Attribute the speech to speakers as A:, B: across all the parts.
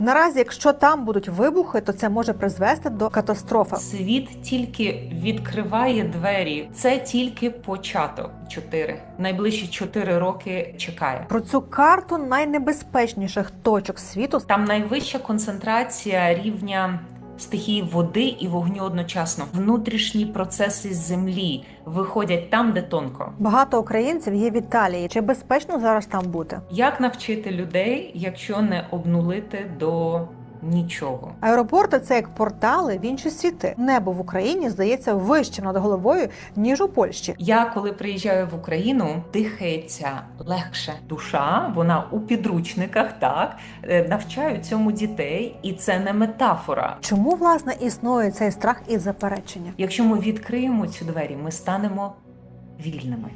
A: Наразі, якщо там будуть вибухи, то це може призвести до катастрофи.
B: Світ тільки відкриває двері. Це тільки початок. Чотири найближчі чотири роки чекає.
A: Про цю карту найнебезпечніших точок світу
B: Там найвища концентрація рівня стихії води і вогню одночасно. Внутрішні процеси землі виходять там, де тонко.
A: багато українців є в Італії. Чи безпечно зараз там бути?
B: Як навчити людей, якщо не обнулити до нічого?
A: Аеропорти це як портали в інші світи. Небо в Україні здається вище над головою ніж у Польщі.
B: Я коли приїжджаю в Україну, дихається легше. Душа, вона у підручниках, так е, навчаю цьому дітей, і це не метафора.
A: Чому власне існує цей страх і заперечення?
B: Якщо ми відкриємо цю двері, ми станемо вільними.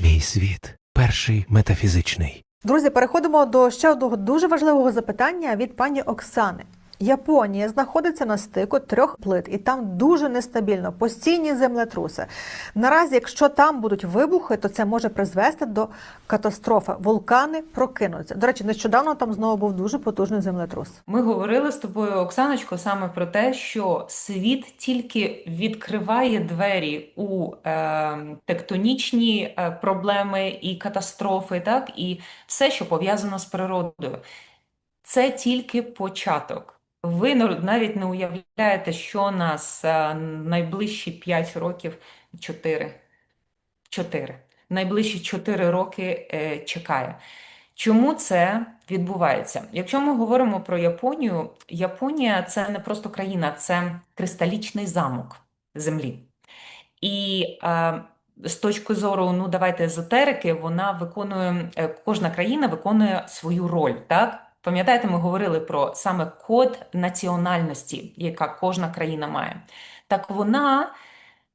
C: Мій світ перший метафізичний.
A: Друзі, переходимо до ще одного дуже важливого запитання від пані Оксани. Японія знаходиться на стику трьох плит, і там дуже нестабільно, постійні землетруси. Наразі, якщо там будуть вибухи, то це може призвести до катастрофи. Вулкани прокинуться. До речі, нещодавно там знову був дуже потужний землетрус.
B: Ми говорили з тобою, Оксаночко, саме про те, що світ тільки відкриває двері у е, тектонічні е, проблеми і катастрофи, так, і все, що пов'язано з природою. Це тільки початок. Ви навіть не уявляєте, що нас е, найближчі 5 років, 4, 4, найближчі 4 роки е, чекає. Чому це відбувається? Якщо ми говоримо про Японію, Японія це не просто країна, це кристалічний замок землі. І е, з точки зору, ну давайте езотерики, вона виконує, е, кожна країна виконує свою роль, так? Пам'ятаєте, ми говорили про саме код національності, яка кожна країна має. Так вона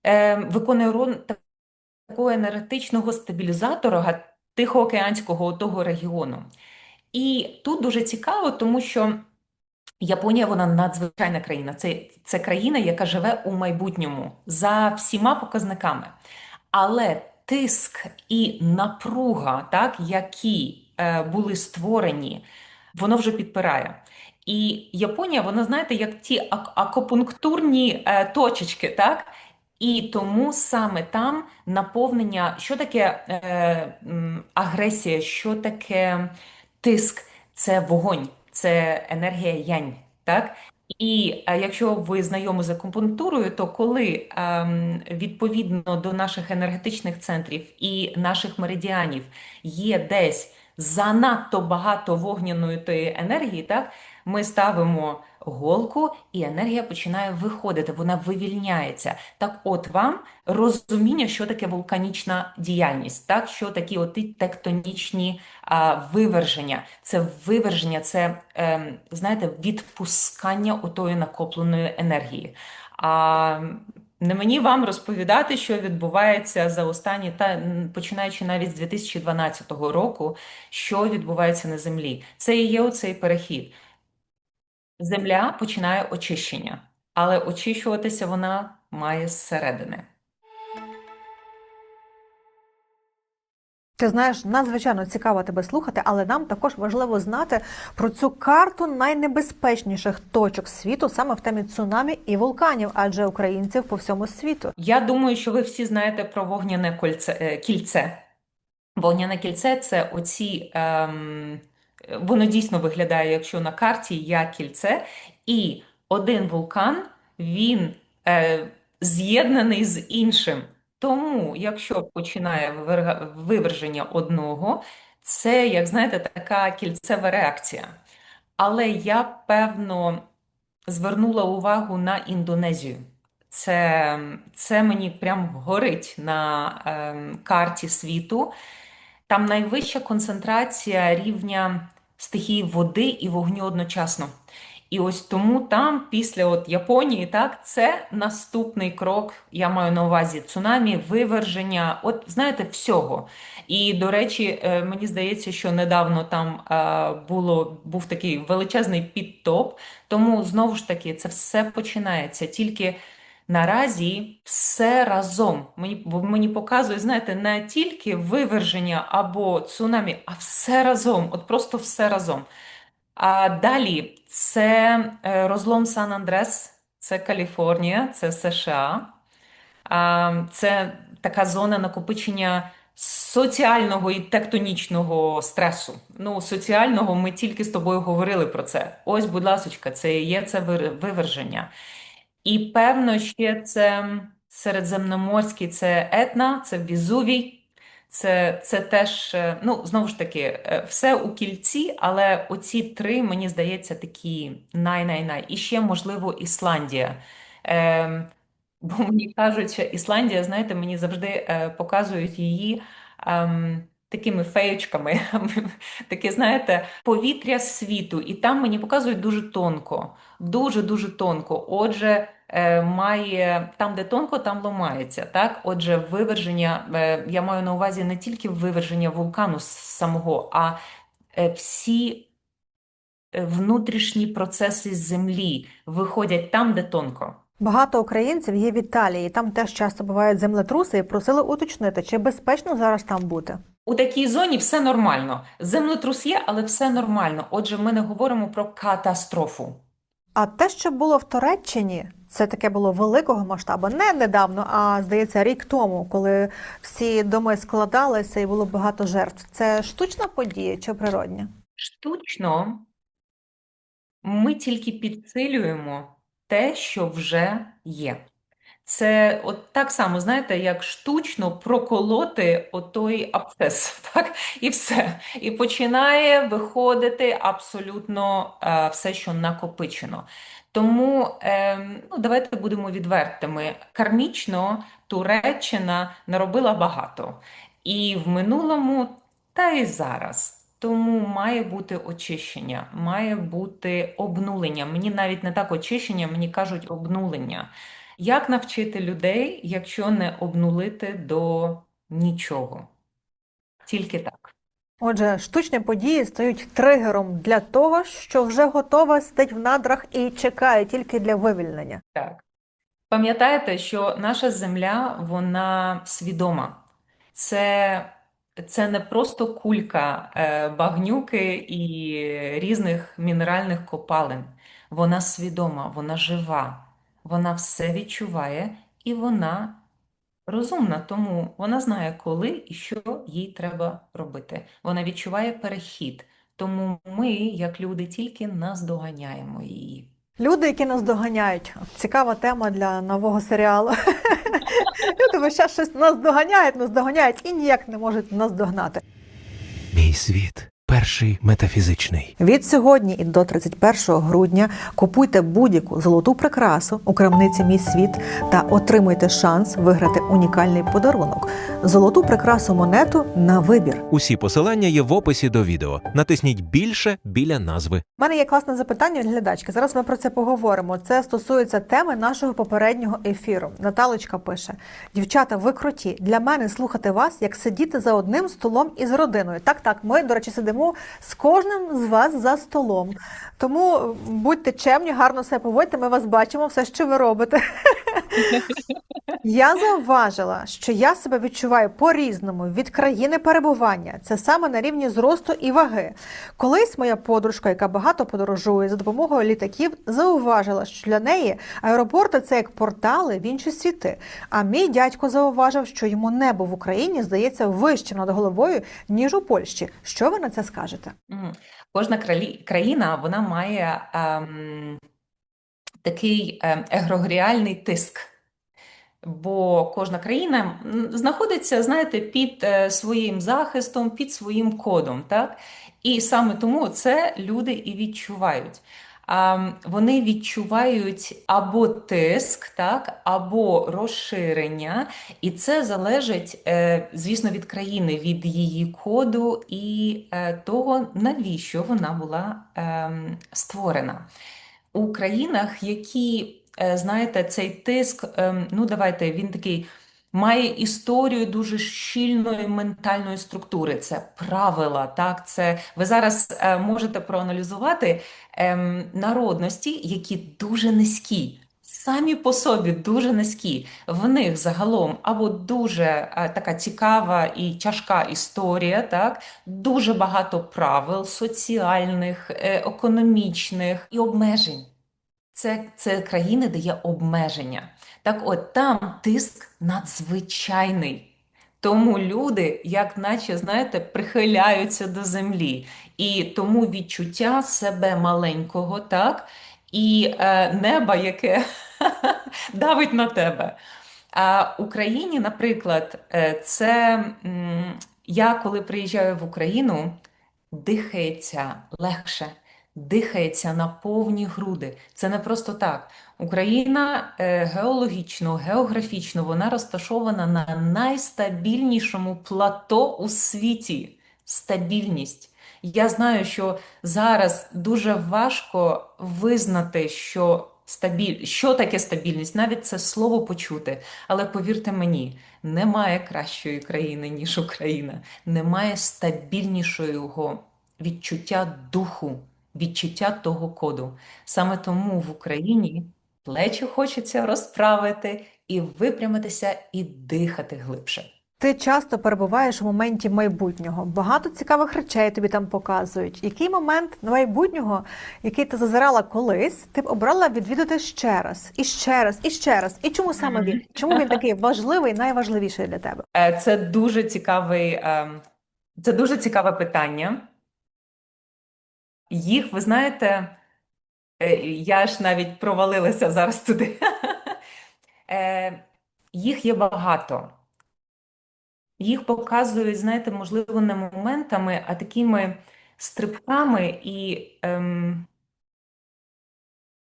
B: е, виконує роль такого енергетичного стабілізатора Тихоокеанського того регіону. І тут дуже цікаво, тому що Японія вона надзвичайна країна. Це, це країна, яка живе у майбутньому за всіма показниками. Але тиск і напруга, так, які е, були створені, воно вже підпирає. І Японія, вона, знаєте, як ті ак- акупунктурні е, точечки, так? І тому саме там наповнення, що таке е, агресія, що таке тиск, це вогонь, це енергія янь, так? І е, якщо ви знайомі з акупунктурою, то коли ем, відповідно до наших енергетичних центрів і наших меридіанів є десь занадто багато вогняної тої енергії, так, ми ставимо голку, і енергія починає виходити, вона вивільняється. Так, от вам розуміння, що таке вулканічна діяльність, так, що такі от тектонічні а, виверження. Це виверження, це, ем, знаєте, відпускання отої накопленої енергії. А не мені вам розповідати, що відбувається за останні, та починаючи навіть з 2012 року, що відбувається на землі. Це і є оцей перехід. Земля починає очищення, але очищуватися вона має зсередини.
A: Ти знаєш, надзвичайно цікаво тебе слухати, але нам також важливо знати про цю карту найнебезпечніших точок світу саме в темі цунамі і вулканів, адже українців по всьому світу.
B: Я думаю, що ви всі знаєте про вогняне кольце, е, кільце. Вогняне кільце це оці, ем, воно дійсно виглядає, якщо на карті як кільце, і один вулкан, він е, з'єднаний з іншим. Тому, якщо починає виверження одного, це, як знаєте, така кільцева реакція. Але я, певно, звернула увагу на Індонезію. Це, це мені прям горить на ем, карті світу. Там найвища концентрація рівня стихії води і вогню одночасно. І ось тому там, після от Японії, так, це наступний крок, я маю на увазі цунамі, виверження, от знаєте, всього. І, до речі, е, мені здається, що недавно там е, було, був такий величезний підтоп, тому знову ж таки це все починається тільки наразі все разом. Мені, мені показує, знаєте, не тільки виверження або цунамі, а все разом, от просто все разом. А далі це е, розлом Сан-Андрес, це Каліфорнія, це США. А, Це така зона накопичення соціального і тектонічного стресу. Ну, соціального ми тільки з тобою говорили про це. Ось, будь ласочка, це є це виверження. І певно, ще це середземноморський, це Етна, це Візувій. Це, це теж, е, ну, знову ж таки, е, все у кільці, але оці три, мені здається, такі най-най-най. І ще, можливо, Ісландія. Ем, Бо мені кажуть, що Ісландія, знаєте, мені завжди е, показують її ем, такими феєчками, таке, знаєте, повітря світу. І там мені показують дуже тонко, дуже-дуже тонко. Отже, е, має там, де тонко, там ломається. Так? Отже, виверження, е, я маю на увазі не тільки виверження вулкану самого, а е, всі е, внутрішні процеси землі виходять там, де тонко.
A: Багато українців є в Італії. Там теж часто бувають землетруси і просили уточнити, чи безпечно зараз там бути.
B: У такій зоні все нормально. Землетрус є, але все нормально. Отже, ми не говоримо про катастрофу.
A: А те, що було в Туреччині, це таке було великого масштабу, не недавно, а здається, рік тому, коли всі доми складалися і було багато жертв. Це штучна подія чи природня?
B: Штучно ми тільки підсилюємо те, що вже є. Це от так само, знаєте, як штучно проколоти отой абсцес, так? І все. І починає виходити абсолютно е, все, що накопичено. Тому ем, ну, давайте будемо відвертими. Кармічно Туреччина наробила багато. І в минулому, та й зараз. Тому має бути очищення, має бути обнулення. Мені навіть не так очищення, мені кажуть обнулення. Як навчити людей, якщо не обнулити до нічого? Тільки так.
A: Отже, штучні події стають тригером для того, що вже готова сидить в надрах і чекає тільки для вивільнення.
B: Так. Пам'ятаєте, що наша земля, вона свідома. Це, це не просто кулька е, багнюки і різних мінеральних копалин. Вона свідома, вона жива, вона все відчуває і вона розумна, тому вона знає, коли і що їй треба робити. Вона відчуває перехід, тому ми, як люди, тільки наздоганяємо її.
A: Люди, які нас доганяють, цікава тема для нового серіалу. Люди весь час щось нас доганяють, нас доганяють і ніяк не можуть нас догнати.
C: Мій світ перший метафізичний.
A: Від сьогодні і до 31 грудня купуйте будь-яку золоту прикрасу у крамниці Мій світ та отримуйте шанс виграти унікальний подарунок золоту прикрасу монету на вибір.
C: Усі посилання є в описі до відео. Натисніть більше біля назви.
A: У мене є класне запитання від глядачки. Зараз ми про це поговоримо. Це стосується теми нашого попереднього ефіру. Наталочка пише: дівчата, ви круті. Для мене слухати вас, як сидіти за одним столом із родиною. Так, так, ми, до речі, сидимо з кожним з вас за столом. Тому е, будьте чемні, гарно себе поводьте. Ми вас бачимо, все, що ви робите. Я зауважила, що я себе відчуваю по-різному від країни перебування. Це саме на рівні зросту і ваги. Колись моя подружка, яка багато подорожує за допомогою літаків, зауважила, що для неї аеропорти це як портали в інші світи. А мій дядько зауважив, що йому небо в Україні здається вищим над головою, ніж у Польщі. Що ви на це скажете?
B: Кожна країна вона має ем, такий ем, егрегоріальний тиск. Бо кожна країна знаходиться, знаєте, під е, своїм захистом, під своїм кодом, так? І саме тому це люди і відчувають. Вони відчувають або тиск, так, або розширення, і це залежить, е, звісно, від країни, від її коду і е, того, навіщо вона була ем, створена. У країнах, які, е, знаєте, цей тиск, ем, ну давайте, він такий має історію дуже щільної ментальної структури. Це правила, так, це ви зараз е, можете проаналізувати ем, народності, які дуже низькі. самі по собі дуже низькі. В них загалом або дуже е, така цікава і тяжка історія, так, дуже багато правил соціальних, е, економічних і обмежень. Це, це країни, де є обмеження. Так от там тиск надзвичайний. Тому люди, як наче, знаєте, прихиляються до землі. І тому відчуття себе маленького, так, і е, неба, яке давить на тебе. А Україні, наприклад, е, це я коли приїжджаю в Україну, дихається легше, дихається на повні груди. Це не просто так. Україна е, геологічно, географічно, вона розташована на найстабільнішому плато у світі. Стабільність. Я знаю, що зараз дуже важко визнати, що стабіль... що таке стабільність, навіть це слово почути. Але повірте мені, немає кращої країни, ніж Україна, немає стабільнішого відчуття духу, відчуття того коду. Саме тому в Україні плечі хочеться розправити і випрямитися, і дихати глибше.
A: Ти часто перебуваєш у моменті майбутнього. Багато цікавих речей тобі там показують. Який момент майбутнього, який ти зазирала колись, ти б обрала відвідати ще раз, і ще раз, і ще раз. І чому саме він? Чому він такий важливий, найважливіший для тебе?
B: Е, Це дуже цікавий, ем, це дуже цікаве питання. Їх, ви знаєте, я ж навіть провалилася зараз туди. Е, Їх є багато. Їх показують, знаєте, можливо, не моментами, а такими стрибками і ем,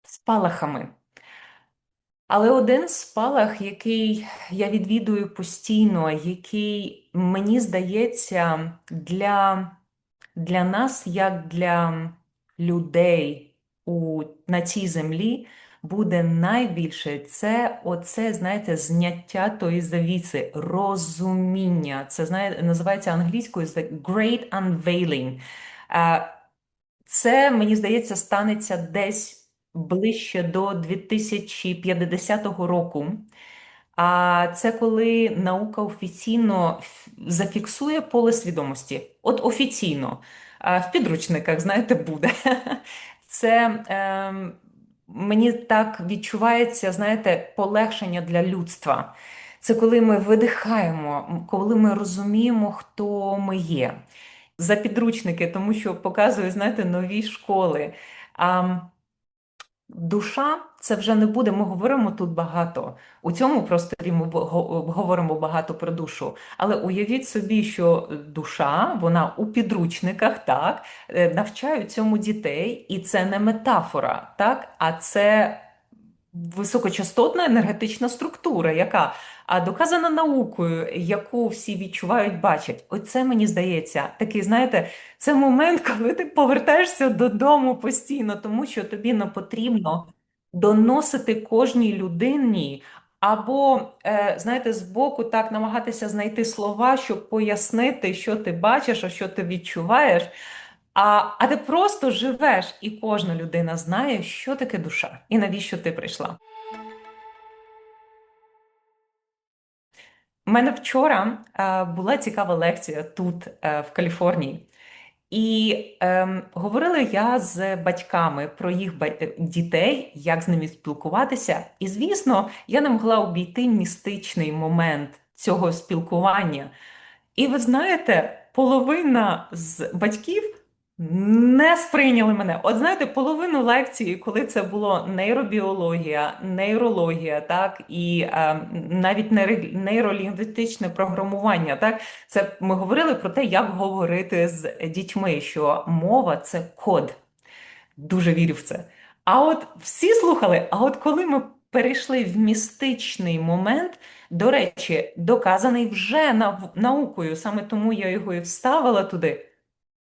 B: спалахами. Але один спалах, який я відвідую постійно, який, мені здається, для, для нас, як для людей у, на цій землі, буде найбільше це оце, знаєте, зняття тої завіси, розуміння. Це, знаєте, називається англійською The Great Unveiling. Це, мені здається, станеться десь ближче до 2050 року. А це коли наука офіційно зафіксує поле свідомості. От офіційно. В підручниках, знаєте, буде. Це е, мені так відчувається, знаєте, полегшення для людства. Це коли ми видихаємо, коли ми розуміємо, хто ми є. За підручники, тому що показують, знаєте, нові школи. А, Душа це вже не буде. Ми говоримо тут багато. У цьому просторі ми говоримо багато про душу. Але уявіть собі, що душа, вона у підручниках, так, е, навчають цьому дітей, і це не метафора, так, а це високочастотна енергетична структура, яка доказана наукою, яку всі відчувають, бачать. Оце мені здається, такий, знаєте, це момент, коли ти повертаєшся додому постійно, тому що тобі не потрібно доносити кожній людині. Або, е, знаєте, збоку так намагатися знайти слова, щоб пояснити, що ти бачиш, а що ти відчуваєш. А, а ти просто живеш, і кожна людина знає, що таке душа і навіщо ти прийшла. У мене вчора е, була цікава лекція тут, е, в Каліфорнії. І ем, говорила я з батьками про їх е, дітей, як з ними спілкуватися. І, звісно, я не могла обійти містичний момент цього спілкування. І ви знаєте, половина з батьків не сприйняли мене. От знаєте, половину лекції, коли це було нейробіологія, нейрологія, так, і е, навіть нейро- нейролінгвістичне програмування, так, це ми говорили про те, як говорити з дітьми, що мова це код. Дуже вірю в це. А от всі слухали, а от коли ми перейшли в містичний момент, до речі, доказаний вже нав- наукою, саме тому я його і вставила туди.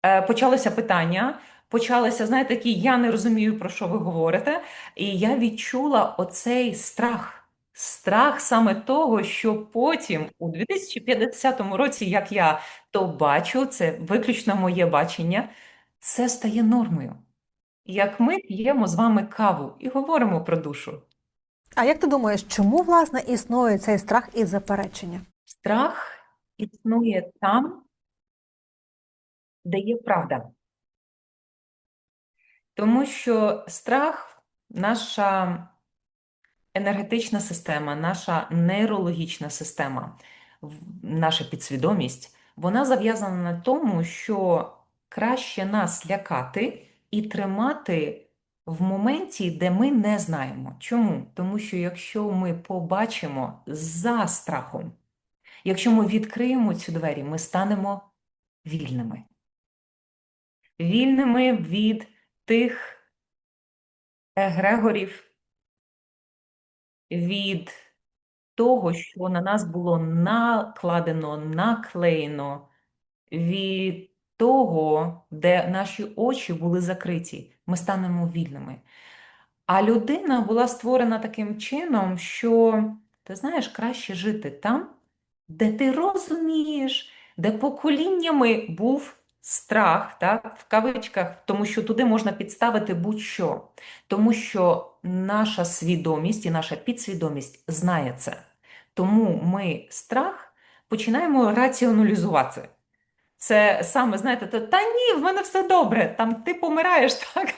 B: Е, Почалося питання, почалося, знаєте, такі, я не розумію, про що ви говорите. І я відчула оцей страх. Страх саме того, що потім, у 2050 році, як я то бачу, це виключно моє бачення, це стає нормою. Як ми п'ємо з вами каву і говоримо про душу.
A: А як ти думаєш, чому власне існує цей страх і заперечення?
B: Страх існує там, де є правда. Тому що страх, наша енергетична система, наша нейрологічна система, наша підсвідомість, вона зав'язана на тому, що краще нас лякати і тримати в моменті, де ми не знаємо. Чому? Тому що якщо ми побачимо за страхом, Якщо ми відкриємо цю двері, ми станемо вільними. Вільними від тих егрегорів, від того, що на нас було накладено, наклеєно, від того, де наші очі були закриті. Ми станемо вільними. А людина була створена таким чином, що, ти знаєш, краще жити там, де ти розумієш, де поколіннями був страх, так, в кавичках, тому що туди можна підставити будь-що. Тому що наша свідомість і наша підсвідомість знає це. Тому ми страх починаємо раціоналізувати. Це саме, знаєте, то, та ні, в мене все добре, там ти помираєш, так?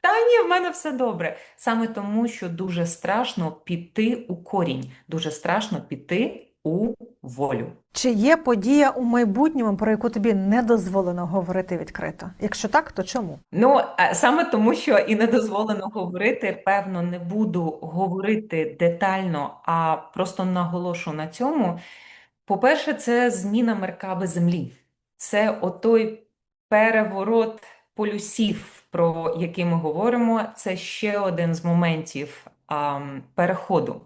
B: Та ні, в мене все добре. Саме тому, що дуже страшно піти у корінь, дуже страшно піти у волю.
A: Чи є подія у майбутньому, про яку тобі не дозволено говорити відкрито? Якщо так, то чому?
B: Ну, е, саме тому, що і не дозволено говорити, певно, не буду говорити детально, а просто наголошу на цьому. По-перше, це зміна Меркаби Землі. Це отой переворот полюсів, про який ми говоримо. Це ще один з моментів ам, переходу.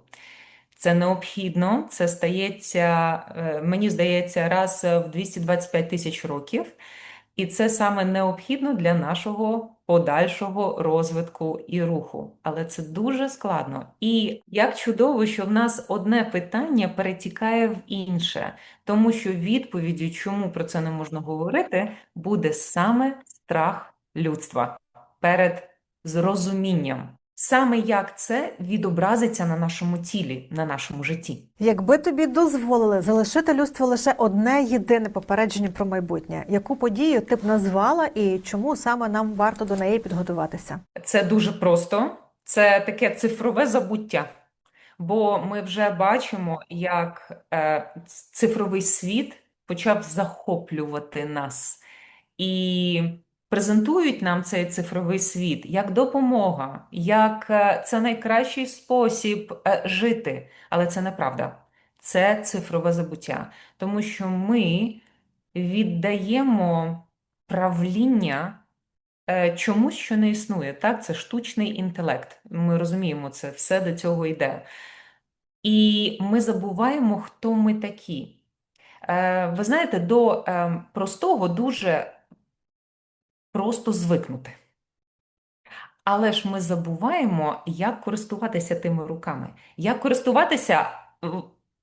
B: Це необхідно, це стається, е, мені здається, раз в 225 тисяч років. І це саме необхідно для нашого подальшого розвитку і руху. Але це дуже складно. І як чудово, що в нас одне питання перетікає в інше, тому що відповіддю, чому про це не можна говорити, буде саме страх людства перед зрозумінням. Саме як це відобразиться на нашому тілі, на нашому житті.
A: Якби тобі дозволили залишити людству лише одне єдине попередження про майбутнє, яку подію ти б назвала і чому саме нам варто до неї підготуватися?
B: Це дуже просто. Це таке цифрове забуття. Бо ми вже бачимо, як е, цифровий світ почав захоплювати нас. І презентують нам цей цифровий світ як допомога, як е, це найкращий спосіб е, жити. Але це неправда. Це цифрове забуття. Тому що ми віддаємо правління е, чомусь, що не існує. Так, це штучний інтелект. Ми розуміємо це, все до цього йде. І ми забуваємо, хто ми такі. Ви знаєте, до е, простого дуже просто звикнути. Але ж ми забуваємо, як користуватися тими руками, як користуватися е,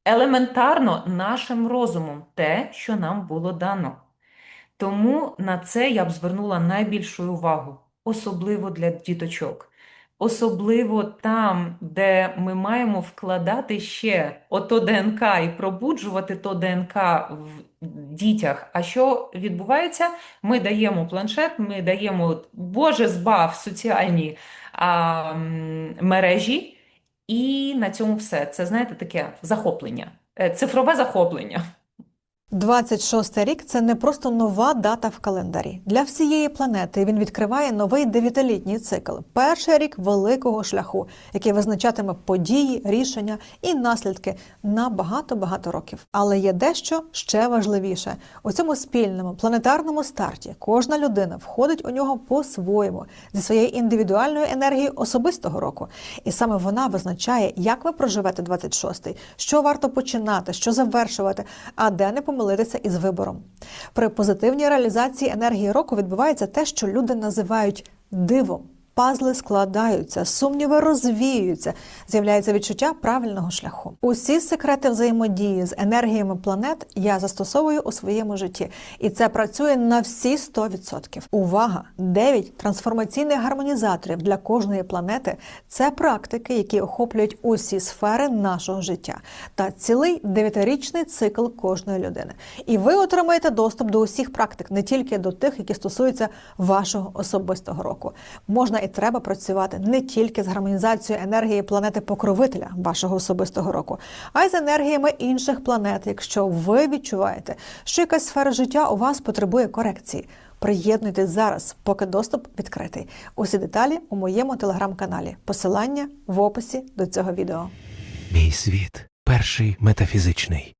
B: елементарно нашим розумом, те, що нам було дано. Тому на це я б звернула найбільшу увагу, особливо для діточок. Особливо там, де ми маємо вкладати ще ото ДНК і пробуджувати то ДНК в дітях. А що відбувається? Ми даємо планшет, ми даємо, Боже, збав соціальні а, мережі, і на цьому все. Це, знаєте, таке захоплення, Е, цифрове захоплення.
A: 26 рік це не просто нова дата в календарі. Для всієї планети він відкриває новий дев'ятилітній цикл. Перший рік великого шляху, який визначатиме події, рішення і наслідки на багато-багато років. Але є дещо ще важливіше у цьому спільному планетарному старті. Кожна людина входить у нього по-своєму зі своєю індивідуальною енергією особистого року. І саме вона визначає, як ви проживете 26-й, що варто починати, що завершувати, а де не помилитися із вибором. При позитивній реалізації енергії року відбувається те, що люди називають дивом. Пазли складаються, сумніви розвіюються, з'являється відчуття правильного шляху. Усі секрети взаємодії з енергіями планет я застосовую у своєму житті, і це працює на всі 100%. Увага! 9 трансформаційних гармонізаторів для кожної планети це практики, які охоплюють усі сфери нашого життя та цілий дев'ятирічний цикл кожної людини. І ви отримаєте доступ до усіх практик, не тільки до тих, які стосуються вашого особистого року. Можна і треба працювати не тільки з гармонізацією енергії планети покровителя вашого особистого року, а й з енергіями інших планет, якщо ви відчуваєте, що якась сфера життя у вас потребує корекції. Приєднуйтесь зараз, поки доступ відкритий. Усі деталі у моєму телеграм-каналі. Посилання в описі до цього відео.
C: Мій світ перший метафізичний.